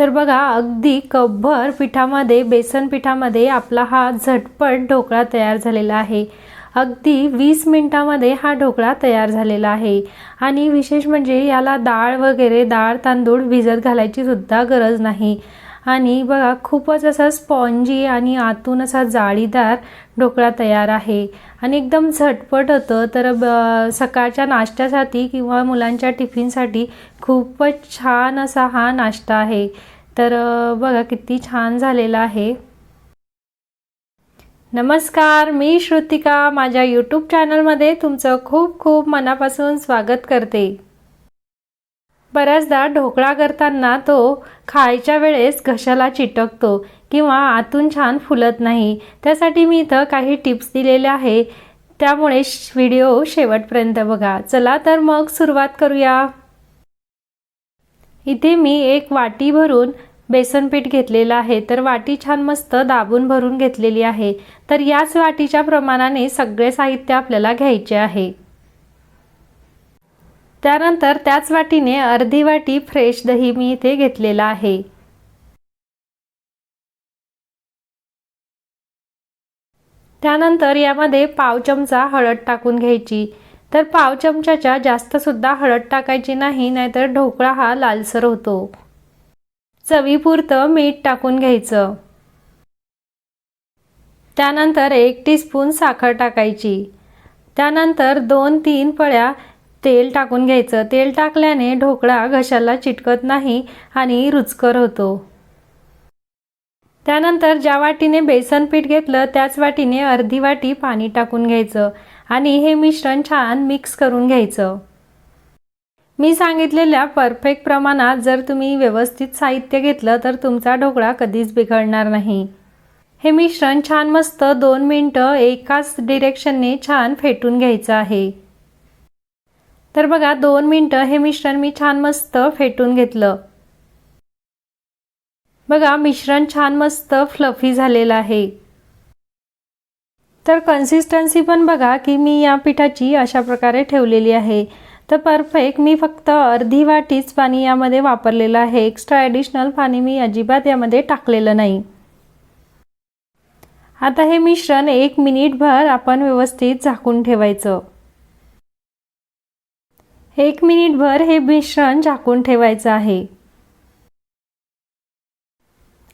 तर बघा अगदी कपभर पिठामध्ये बेसन पिठामध्ये आपला हा झटपट ढोकळा तयार झालेला आहे. अगदी वीस मिनटामध्ये हा ढोकळा तयार झालेला आहे. आणि विशेष म्हणजे याला डाळ वगैरे डाळ तांदूळ भिजत घालायची सुद्धा गरज नाही. आणि बघा खूपच असा स्पॉन्जी आणि आतून असा जाळीदार ढोकळा तयार आहे. आणि एकदम झटपट होतं तर ब सकाळच्या नाश्त्यासाठी किंवा मुलांच्या टिफिनसाठी खूपच छान असा हा नाश्ता आहे. तर बघा किती छान झालेला आहे. नमस्कार मी श्रुतिका. माझ्या यूट्यूब चॅनलमध्ये तुमचं खूप खूप मनापासून स्वागत करते. बऱ्याचदा ढोकळा करताना तो खायच्या वेळेस घशाला चिटकतो किंवा आतून छान फुलत नाही. त्यासाठी मी इथं काही टिप्स दिलेल्या आहे. त्यामुळे श- व्हिडिओ शेवटपर्यंत बघा. चला तर मग सुरुवात करूया. इथे मी एक वाटी भरून बेसन पीठ घेतलेलं आहे. तर वाटी छान मस्त दाबून भरून घेतलेली आहे. तर याच वाटीच्या प्रमाणाने सगळे साहित्य आपल्याला घ्यायचे आहे. त्यानंतर त्याच वाटीने अर्धी वाटी फ्रेश दही मी इथे घेतलेला आहे. त्यानंतर यामध्ये पाव चमचा हळद टाकून घ्यायची. तर पाव चमच्याच्या जास्त सुद्धा हळद टाकायची नाही नाहीतर ढोकळा हा लालसर होतो. चवीपुरतं मीठ टाकून घ्यायचं. त्यानंतर एक टीस्पून साखर टाकायची. त्यानंतर दोन तीन पळ्या तेल टाकून घ्यायचं. तेल टाकल्याने ढोकळा घशाला चिटकत नाही आणि रुचकर होतो. त्यानंतर ज्या वाटीने बेसन पीठ घेतलं त्याच वाटीने अर्धी वाटी पाणी टाकून घ्यायचं आणि हे मिश्रण छान मिक्स करून घ्यायचं. मी सांगितलेल्या परफेक्ट प्रमाणात जर तुम्ही व्यवस्थित साहित्य घेतलं तर तुमचा ढोकळा कधीच बिघडणार नाही. हे मिश्रण छान मस्त दोन मिनटं एकाच डिरेक्शनने छान फेटून घ्यायचं आहे. तर बघा दोन मिनटं हे मिश्रण मी छान मस्त फेटून घेतलं. बघा मिश्रण छान मस्त फ्लफी झालेलं आहे. तर कन्सिस्टन्सी पण बघा की मी या पिठाची अशा प्रकारे ठेवलेली आहे. तर परफेक्ट मी फक्त अर्धी वाटीच पाणी यामध्ये वापरलेलं आहे. एक्स्ट्रा ॲडिशनल पाणी मी अजिबात यामध्ये टाकलेलं नाही. आता हे मिश्रण एक मिनिटभर आपण व्यवस्थित झाकून ठेवायचं. एक मिनिटभर हे मिश्रण झाकून ठेवायचं आहे.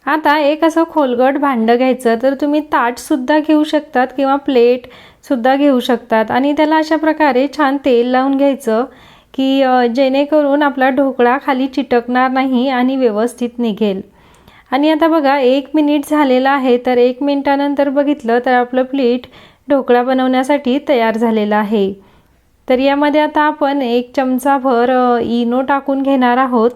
आता एक असं खोलगट भांडं घ्यायचं तर तुम्ही ताटसुद्धा घेऊ शकतात किंवा प्लेटसुद्धा घेऊ शकतात. आणि त्याला अशा प्रकारे छान तेल लावून घ्यायचं की जेणेकरून आपला ढोकळा खाली चिटकणार नाही आणि व्यवस्थित निघेल. आणि आता बघा एक मिनिट झालेला आहे तर एक मिनिटानंतर बघितलं तर आपलं प्लेट ढोकळा बनवण्यासाठी तयार झालेलं आहे. तर यामध्ये आता आपण एक चमचाभर इनो टाकून घेणार आहोत.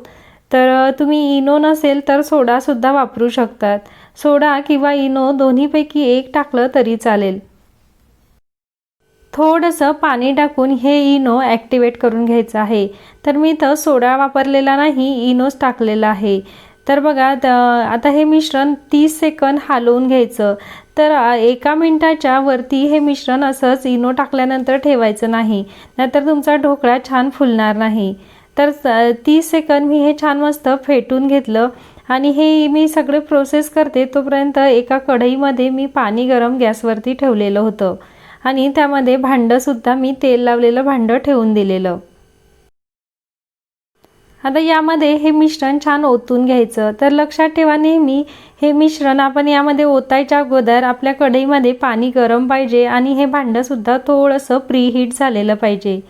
तर तुम्ही इनो नसेल तर सोडासुद्धा वापरू शकतात. सोडा किंवा इनो दोन्हीपैकी एक टाकलं तरी चालेल. थोडंसं पाणी टाकून हे इनो ॲक्टिवेट करून घ्यायचं आहे. तर मी इथं सोडा वापरलेला नाही इनोच टाकलेला आहे. तर बघा आता हे मिश्रण तीस सेकंद हालवून घ्यायचं. तर एका मिनटाच्या वरती हे मिश्रण असंच इनो टाकल्यानंतर ठेवायचं नाही. नाहीतर तुमचा ढोकळा छान फुलणार नाही. तर तीस सेकंद मी हे छान मस्त फेटून घेतलं आणि हे मी सगळे प्रोसेस करते तोपर्यंत एका कढईमध्ये मी पाणी गरम गॅसवरती ठेवलेलं होतं. आणि त्यामध्ये भांडंसुद्धा मी तेल लावलेलं भांडं ठेवून दिलेलं. आता यामध्ये हे मिश्रण छान ओतून घ्यायचं. तर लक्षात ठेवा नेहमी हे मिश्रण आपण यामध्ये ओतायच्या अगोदर आपल्या कढईमध्ये पाणी गरम पाहिजे आणि हे भांडंसुद्धा थोडंसं प्रीहीट झालेलं पाहिजे.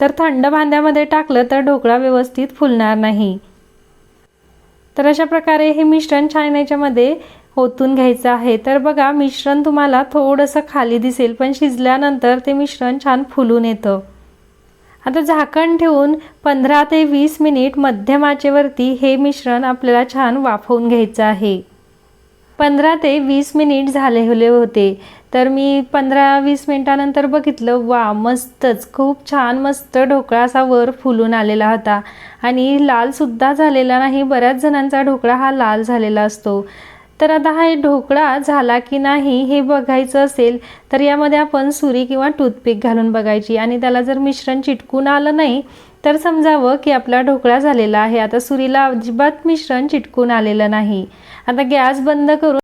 तर थंड भांड्यामध्ये टाकलं तर ढोकळा व्यवस्थित फुलणार नाही. तर अशा प्रकारे हे मिश्रण छान याच्यामध्ये ओतून घ्यायचं आहे. तर बघा मिश्रण तुम्हाला थोडंसं खाली दिसेल पण शिजल्यानंतर ते मिश्रण छान फुलून येतं. आता झाकण ठेवून पंधरा ते वीस मिनिट मध्यम आचेवरती हे मिश्रण आपल्याला छान वाफवून घ्यायचं आहे. पंधरा ते वीस मिनिट झालेले होते. तर मी पंधरा वीस मिनिटानंतर बघितलं वा मस्तच. खूप छान मस्त ढोकळा असा वर फुलून आलेला होता. आणि लालसुद्धा झालेला नाही बऱ्याच जणांचा ढोकळा हा लाल झालेला असतो. तर आता हा ढोकळा झाला की नाही हे बघायचं असेल तर यामध्ये आपण सुरी किंवा टूथपिक घालून बघायची. आणि त्याला जर मिश्रण चिटकून आलं नाही तर समजावं की आपला ढोकळा झालेला आहे. आता सुरीला अजिबात मिश्रण चिटकून आलेलं नाही. आता गॅस बंद करून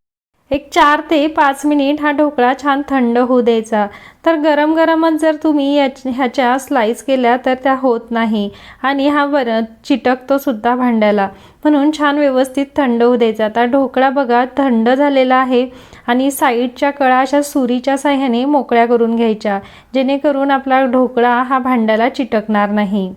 एक चार ते पाच मिनिट हा ढोकळा छान थंड होऊ द्यायचा. तर गरम गरमच जर तुम्ही याच ह्याच्या स्लाईस केल्या तर त्या होत नाही. आणि हा वर चिटकतो सुद्धा भांड्याला. म्हणून छान व्यवस्थित थंड होऊ द्यायचा. आता ढोकळा बघा थंड झालेला आहे. आणि साईडच्या कळा अशा सुरीच्या साह्याने मोकळ्या करून घ्यायच्या. जेणेकरून आपला ढोकळा हा भांड्याला चिटकणार नाही.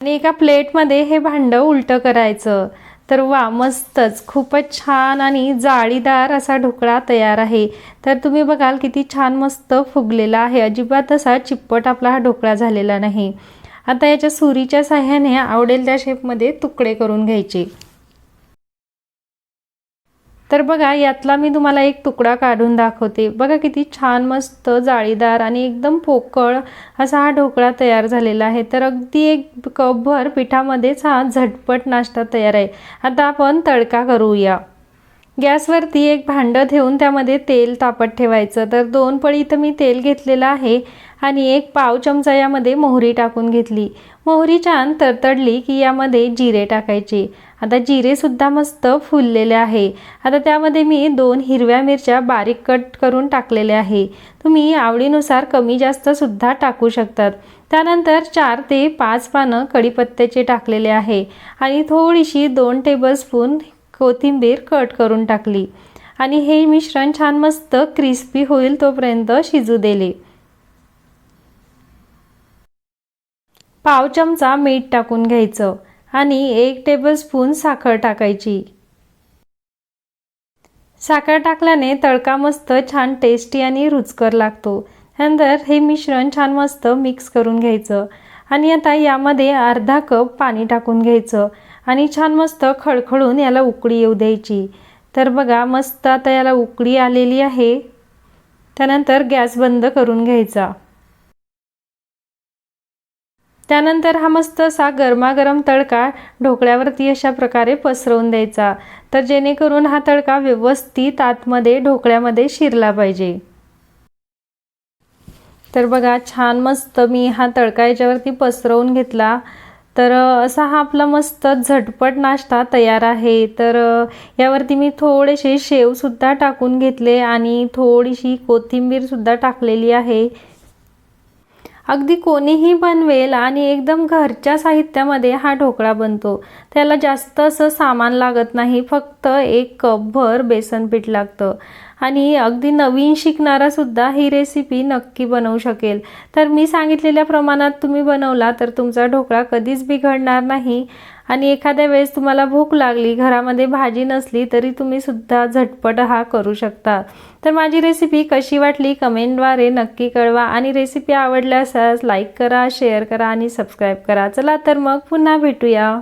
आणि एका प्लेटमध्ये हे भांडं उलटं करायचं. तर वा मस्तच. खूपच छान आणि जाळीदार असा ढोकळा तयार आहे. तर तुम्ही बघाल किती छान मस्त फुगलेला आहे. अजिबात असा चिप्पट आपला हा ढोकळा झालेला नाही. आता याच्या सुरीच्या साह्याने आवडेल त्या शेपमध्ये तुकडे करून घ्यायचे. तर बघा यातला मी तुम्हाला एक तुकडा काढून दाखवते. बघा किती छान मस्त जाळीदार आणि एकदम पोकळ असा हा ढोकळा तयार झालेला आहे. तर अगदी एक कपभर पिठामध्येच हा झटपट नाश्ता तयार आहे. आता आपण तडका करूया. गॅसवरती एक भांडं ठेवून त्यामध्ये तेल तापत ठेवायचं. तर दोन पळी इथं मी तेल घेतलेलं आहे आणि एक पाव चमचा यामध्ये मोहरी टाकून घेतली. मोहरी छान तरतडली की यामध्ये जिरे टाकायचे. आता जिरेसुद्धा मस्त फुललेले आहे. आता त्यामध्ये मी दोन हिरव्या मिरच्या बारीक कट करून टाकलेले आहे. तुम्ही आवडीनुसार कमी जास्तसुद्धा टाकू शकतात. त्यानंतर चार ते पाच पानं कढीपत्त्याचे टाकलेले आहे. आणि थोडीशी दोन टेबलस्पून कोथिंबीर कट करून टाकली आणि हे मिश्रण छान मस्त क्रिस्पी होईल तोपर्यंत शिजू दिले. पाव चमचा मीठ टाकून घ्यायचं आणि एक टेबलस्पून साखर टाकायची. साखर टाकल्याने तडका मस्त छान टेस्टी आणि रुचकर लागतो. नंतर हे मिश्रण छान मस्त मिक्स करून घ्यायचं आणि आता यामध्ये अर्धा कप पाणी टाकून घ्यायचं आणि छान मस्त खळखळून याला उकळी येऊ द्यायची. तर बघा मस्त आता याला उकळी आलेली आहे. त्यानंतर गॅस बंद करून घ्यायचा. त्यानंतर हा मस्त असा गरमागरम तडका ढोकळ्यावरती अशा प्रकारे पसरवून द्यायचा. तर जेणेकरून हा तडका व्यवस्थित आतमध्ये ढोकळ्यामध्ये शिरला पाहिजे. तर बघा छान मस्त मी हा तडका याच्यावरती पसरवून घेतला. तर असा हा आपला मस्त झटपट नाश्ता तयार आहे. तर यावरती मी थोडेसे शेवसुद्धा टाकून घेतले आणि थोडीशी कोथिंबीरसुद्धा टाकलेली आहे. अगदी कोणीही बनवेल आणि एकदम घरच्या साहित्यामध्ये हा ढोकळा बनतो. त्याला जास्त असं सामान लागत नाही फक्त फक्त एक कपभर बेसन पीठ लागतं. आणि अगदी नवीन शिकणारा सुद्धा ही रेसिपी नक्की बनवू शकेल. तर मी सांगितलेल्या प्रमाणात तुम्ही बनवला तर तुमचा ढोकळा कधीच बिघडणार नाही. आणि एखाद्या वेळेस तुम्हाला भूक लागली घरामध्ये भाजी नसली तरी तुम्ही सुद्धा झटपट हा करू शकता. तर माझी रेसिपी कशी वाटली कमेंटद्वारे नक्की कळवा. आणि रेसिपी आवडल्यास लाईक करा शेअर करा आणि सबस्क्राईब करा. चला तर मग पुन्हा भेटूया.